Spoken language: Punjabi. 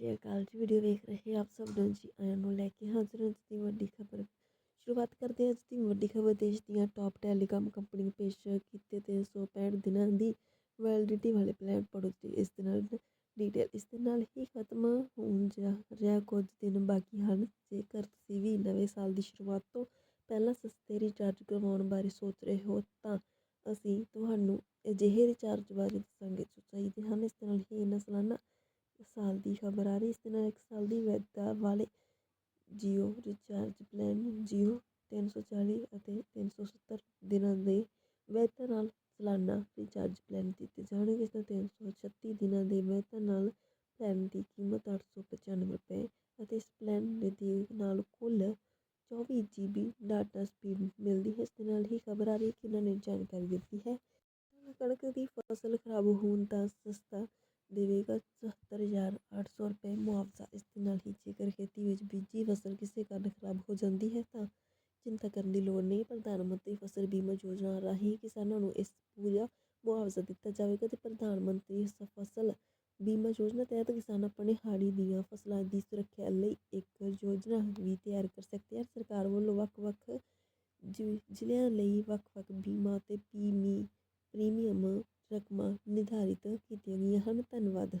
ਸ਼੍ਰੀ ਅਕਾਲ ਜੀ ਵੀਡੀਓ ਵੇਖ ਰਹੇ ਆਪ ਸਭ ਨੂੰ ਜੀ ਆਇਆਂ ਨੂੰ ਲੈ ਕੇ ਹਾਜ਼ਰ ਹਾਂ ਅੱਜ ਦੀ ਵੱਡੀ ਖਬਰ। ਸ਼ੁਰੂਆਤ ਕਰਦੇ ਹਾਂ ਅੱਜ ਦੀ ਵੱਡੀ ਖਬਰ ਦੇਸ਼ ਦੀਆਂ ਟਾਪ ਟੈਲੀਕਾਮ ਕੰਪਨੀ ਪੇਸ਼ ਕੀਤੇ 365 ਦਿਨਾਂ ਦੀ ਵੈਲਿਡਿਟੀ ਵਾਲੇ ਪਲਾਨ ਪੜੋ ਤੇ ਇਸ ਦੇ ਨਾਲ ਡੀਟੇਲ ਇਸ ਦੇ ਨਾਲ ਹੀ ਖਤਮ ਹੋਣ ਜਾ ਰਿਹਾ, ਕੁਝ ਦਿਨ ਬਾਕੀ ਹਨ। ਜੇਕਰ ਤੁਸੀਂ ਵੀ ਨਵੇਂ ਸਾਲ ਦੀ ਸ਼ੁਰੂਆਤ ਤੋਂ ਪਹਿਲਾਂ ਸਸਤੇ ਰਿਚਾਰਜ ਕਰਵਾਉਣ ਬਾਰੇ ਸੋਚ ਰਹੇ ਹੋ, ਤਾਂ ਅਸੀਂ ਤੁਹਾਨੂੰ ਅਜਿਹੇ ਰਿਚਾਰਜ ਬਾਰੇ ਦੱਸਾਂਗੇ ਜੋ ਚਾਹੀਦੇ ਹਨ। ਇਸ ਦੇ ਨਾਲ ਹੀ ਇਹਨਾਂ ਸਾਲਾਨਾ ਸਾਲ ਦੀ ਖਬਰ ਆ ਰਹੀ, ਇਸ ਦੇ ਨਾਲ ਇੱਕ ਸਾਲ ਦੀ ਵੈਧਤਾ ਵਾਲੇ ਜੀਓ ਰਿਚਾਰਜ ਪਲਾਨ ਜੀਓ 340 ਅਤੇ 370 ਦਿਨਾਂ ਦੇ ਵੈਧਤਾ ਨਾਲ ਸਾਲਾਨਾ ਰਿਚਾਰਜ ਪਲਾਨ ਦਿੱਤੇ ਜਾਣਗੇ। ਇਸ ਦਾ 336 ਦਿਨਾਂ ਦੇ ਵੈਧਤਾ ਨਾਲ ਪਲਾਨ ਦੀ ਕੀਮਤ 895 ਰੁਪਏ ਅਤੇ ਇਸ ਪਲਾਨ ਦੇ ਨਾਲ ਕੁੱਲ 24 ਜੀਬੀ ਡਾਟਾ ਸਪੀਡ ਮਿਲਦੀ ਹੈ। ਇਸ ਦੇ ਨਾਲ ਹੀ ਖਬਰ ਆ ਰਹੀ ਹੈ ਕਿ ਇਹਨਾਂ ਨੇ ਜਾਣਕਾਰੀ ਦਿੱਤੀ ਹੈ। ਕਣਕ ਦੀ ਫਸਲ ਖਰਾਬ ਹੋਣ ਦਾ ਸਸਤਾ ਦੇਵੇਗਾ ਚੁਹੱਤਰ ਹਜ਼ਾਰ ਅੱਠ ਸੌ ਰੁਪਏ ਮੁਆਵਜ਼ਾ। ਇਸ ਦੇ ਨਾਲ ਹੀ ਜੇਕਰ ਖੇਤੀ ਵਿੱਚ ਬੀਜੀ ਫਸਲ ਕਿਸੇ ਕਾਰਨ ਖਰਾਬ ਹੋ ਜਾਂਦੀ ਹੈ ਤਾਂ ਚਿੰਤਾ ਕਰਨ ਦੀ ਲੋੜ ਨਹੀਂ। ਪ੍ਰਧਾਨ ਮੰਤਰੀ ਫਸਲ ਬੀਮਾ ਯੋਜਨਾ ਰਾਹੀਂ ਕਿਸਾਨਾਂ ਨੂੰ ਇਸ ਪੂਰਾ ਮੁਆਵਜ਼ਾ ਦਿੱਤਾ ਜਾਵੇਗਾ ਤੇ ਪ੍ਰਧਾਨ ਮੰਤਰੀ ਸ- ਫਸਲ ਬੀਮਾ ਯੋਜਨਾ ਤਹਿਤ ਕਿਸਾਨ ਆਪਣੇ ਹਾੜੀ ਦੀਆਂ ਫਸਲਾਂ ਦੀ ਸੁਰੱਖਿਆ ਲਈ ਇੱਕ ਯੋਜਨਾ ਵੀ ਤਿਆਰ ਕਰ ਸਕਦੇ ਹਨ। ਸਰਕਾਰ ਵੱਲੋਂ ਵੱਖ-ਵੱਖ ਜ਼ਿ- ਜ਼ਿਲ੍ਹਿਆਂ ਲਈ ਵੱਖ-ਵੱਖ ਬੀਮਾ ਅਤੇ ਪੀਮੀ, ਪ੍ਰੀਮੀਅਮ ਰਕਮਾਂ ਨਿਰਧਾਰਿਤ ਕੀਤੀਆਂ ਗਈਆਂ ਹਨ। ਧੰਨਵਾਦ।